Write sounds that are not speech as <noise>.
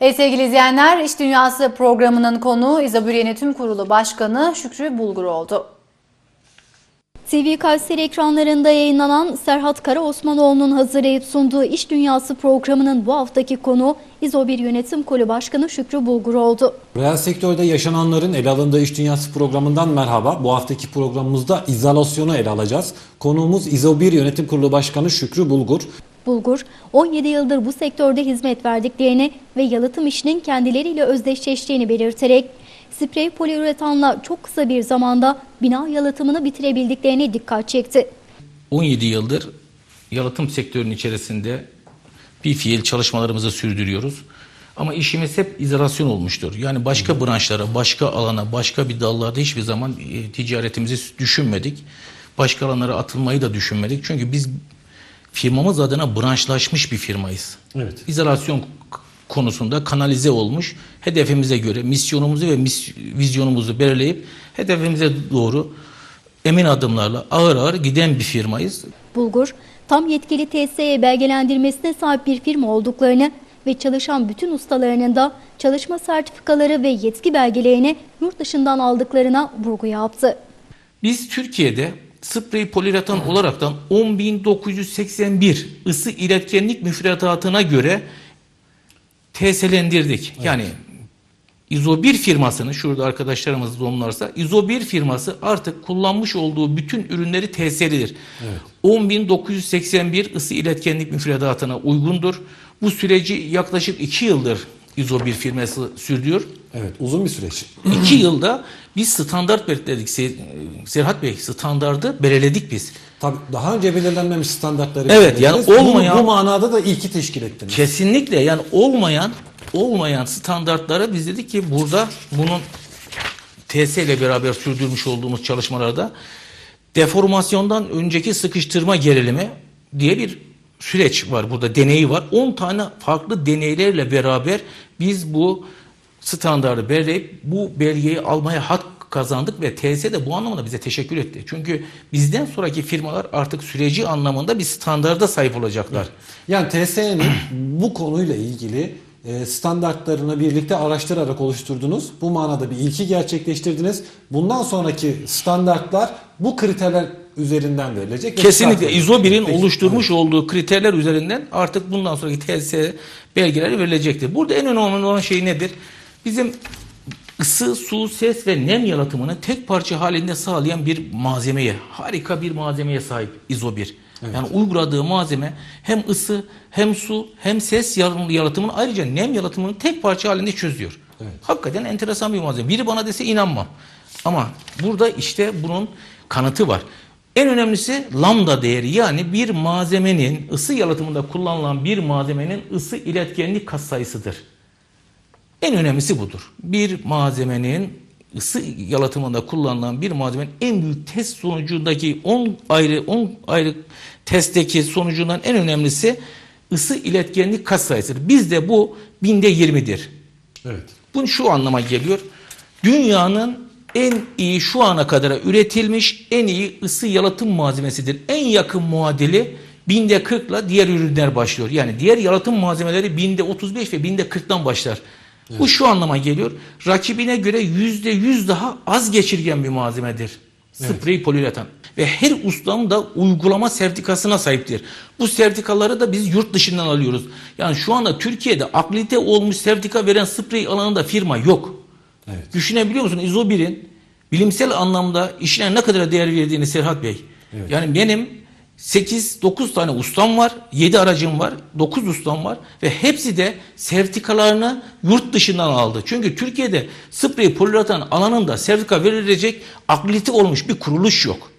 Evet sevgili izleyenler, İş Dünyası programının konuğu İzabür Yönetim Kurulu Başkanı Şükrü Bulgur oldu. TV Kayseri ekranlarında yayınlanan Serhat Kara Osmanoğlu'nun hazırlayıp sunduğu İş Dünyası programının bu haftaki konuğu İzobir Yönetim Kurulu Başkanı Şükrü Bulgur oldu. Reel sektörde yaşananların ele alındığı İş Dünyası programından merhaba. Bu haftaki programımızda izolasyonu ele alacağız. Konuğumuz İzo1 Yönetim Kurulu Başkanı Şükrü Bulgur. Bulgur, 17 yıldır bu sektörde hizmet verdiklerini ve yalıtım işinin kendileriyle özdeşleştiğini belirterek sprey poliüretanla çok kısa bir zamanda bina yalıtımını bitirebildiklerine dikkat çekti. 17 yıldır yalıtım sektörünün içerisinde bir fiil çalışmalarımızı sürdürüyoruz. Ama işimiz hep izolasyon olmuştur. Yani başka branşlara, başka alana, başka bir dallarda hiçbir zaman e, ticaretimizi düşünmedik. Başka alanlara atılmayı da düşünmedik. Çünkü biz firmamız adına branşlaşmış bir firmayız. Evet. İzolasyon konusunda kanalize olmuş, hedefimize göre misyonumuzu ve mis- vizyonumuzu belirleyip hedefimize doğru emin adımlarla ağır ağır giden bir firmayız. Bulgur, tam yetkili TSE belgelendirmesine sahip bir firma olduklarını ve çalışan bütün ustalarının da çalışma sertifikaları ve yetki belgelerini yurt dışından aldıklarına vurgu yaptı. Biz Türkiye'de sprey poliüretan olaraktan 10.981 ısı iletkenlik müfredatına göre TS'lendirdik. Yani İzo 1 firmasını şurada arkadaşlarımız zoomlarsa İzo 1 firması artık kullanmış olduğu bütün ürünleri TS'lidir. 10.981 ısı iletkenlik müfredatına uygundur. Bu süreci yaklaşık 2 yıldır İzo 1 firması sürdürüyor. Evet uzun bir süreç. İki <clears throat> yılda biz standart belirledik. Se- Serhat Bey standardı belirledik biz. Tabii daha önce belirlenmemiş standartları Evet, yani olmayan- bu manada da ilki teşkil ettiniz. Kesinlikle yani olmayan olmayan standartlara biz dedik ki burada bunun TS ile beraber sürdürmüş olduğumuz çalışmalarda deformasyondan önceki sıkıştırma gerilimi diye bir süreç var burada deneyi var. 10 tane farklı deneylerle beraber biz bu standardı belirleyip bu belgeyi almaya hak kazandık ve TS de bu anlamda bize teşekkür etti. Çünkü bizden sonraki firmalar artık süreci anlamında bir standarda sahip olacaklar. Yani TSE'nin <clears throat> bu konuyla ilgili e, standartlarını birlikte araştırarak oluşturdunuz. Bu manada bir ilki gerçekleştirdiniz. Bundan sonraki standartlar bu kriterler üzerinden verilecek. ve Kesinlikle. ISO 1'in Peki, oluşturmuş olduğu kriterler üzerinden artık bundan sonraki TS belgeleri verilecektir. Burada en önemli olan şey nedir? Bizim ısı, su, ses ve nem yalıtımını tek parça halinde sağlayan bir malzemeye, harika bir malzemeye sahip ISO 1. Yani uyguladığı malzeme hem ısı, hem su, hem ses yal- yalıtımını ayrıca nem yalıtımını tek parça halinde çözüyor. Hakikaten enteresan bir malzeme. Biri bana dese inanmam. Ama burada işte bunun kanıtı var. En önemlisi lambda değeri yani bir malzemenin ısı yalıtımında kullanılan bir malzemenin ısı iletkenlik katsayısıdır. En önemlisi budur. Bir malzemenin ısı yalıtımında kullanılan bir malzemenin en büyük test sonucundaki 10 ayrı 10 ayrı testteki sonucundan en önemlisi ısı iletkenlik katsayısıdır. Bizde bu binde 20'dir. Evet. Bu şu anlama geliyor. Dünyanın en iyi şu ana kadar üretilmiş en iyi ısı yalıtım malzemesidir. En yakın muadili binde 40 ile diğer ürünler başlıyor. Yani diğer yalıtım malzemeleri binde 35 ve binde 40'tan başlar. Bu şu anlama geliyor. Rakibine göre yüzde yüz daha az geçirgen bir malzemedir. Sprey poliüretan. Ve her ustanın da uygulama sertifikasına sahiptir. Bu sertifikaları da biz yurt dışından alıyoruz. Yani şu anda Türkiye'de akredite olmuş sertifika veren sprey alanında firma yok. Evet. Düşünebiliyor musun? ISO 1'in bilimsel anlamda işine ne kadar değer verdiğini Serhat Bey. Yani benim 8-9 tane ustam var, 7 aracım var, 9 ustam var ve hepsi de sertifikalarını yurt dışından aldı. Çünkü Türkiye'de sprey poliüretan alanında sertifika verilecek akredite olmuş bir kuruluş yok.